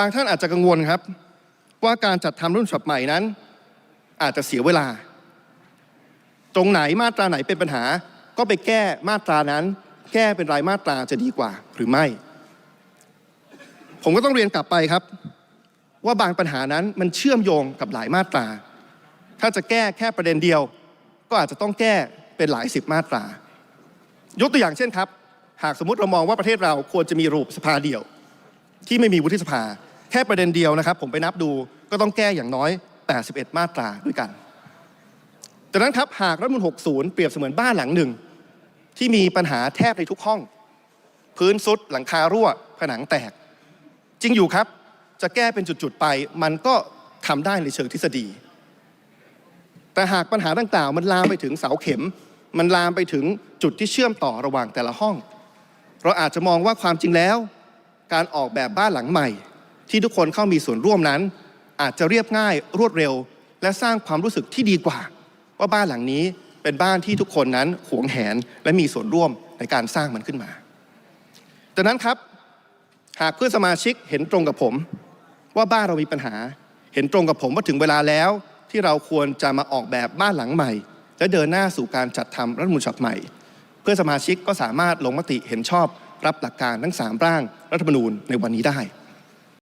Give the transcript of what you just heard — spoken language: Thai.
บางท่านอาจจะกังวลครับ ว่าการจัดทำรุ่นฉบับใหม่นั้น อาจจะเสียเวลา ตรงไหนมาตราไหนเป็นปัญหา ก็ไปแก้มาตรานั้น แก้เป็นรายมาตราจะดีกว่าหรือไม่ ผมก็ต้องเรียนกลับไปครับ ว่าบางปัญหานั้นมันเชื่อมโยงกับหลายมาตรา ถ้าจะแก้แค่ประเด็นเดียว ก็อาจจะต้องแก้เป็นหลายสิบมาตรา ยกตัวอย่างเช่นครับ หากสมมติเรามองว่าประเทศเราควรจะมีระบบสภาเดียวที่ไม่มีวุฒิสภา แค่ประเด็นเดียวนะครับ ผมไปนับดูก็ต้องแก้อย่างน้อย 81 มาตราด้วยกันดังนั้นครับหากรัฐมนูล60 เปรียบเสมือนบ้านหลังหนึ่ง ที่มีปัญหาแทบในทุกห้อง พื้นซุดหลังคารั่ว ผนังแตก จริงอยู่ครับ จะแก้เป็นจุด ๆ ไป มันก็ทำได้ในเชิงทฤษฎี แต่หากปัญหาต่างๆมันลามไปถึงเสาเข็ม มันลามไปถึงจุดที่เชื่อมต่อระหว่างแต่ละห้อง เราอาจจะมองว่าความจริงแล้ว การออกแบบบ้านหลังใหม่ ที่ทุกคนเข้ามีส่วนร่วมนั้น อาจจะเรียบง่ายรวดเร็ว และสร้างความรู้สึกที่ดีกว่า ว่าบ้านหลังนี้เป็นบ้านที่ทุกคนนั้นหวงแหนและมีส่วนร่วมในการสร้างมันขึ้นมาดังนั้นครับ หากเพื่อนสมาชิกเห็นตรงกับผม ว่าบ้านเรามีปัญหา เห็นตรงกับผมว่าถึงเวลาแล้วที่เราควรจะมาออกแบบบ้านหลังใหม่ และเดินหน้าสู่การจัดทำรัฐมนูญฉบับใหม่ เพื่อนสมาชิกก็สามารถลงมติเห็นชอบรับหลักการทั้ง 3 ร่างรัฐธรรมนูญในวันนี้ได้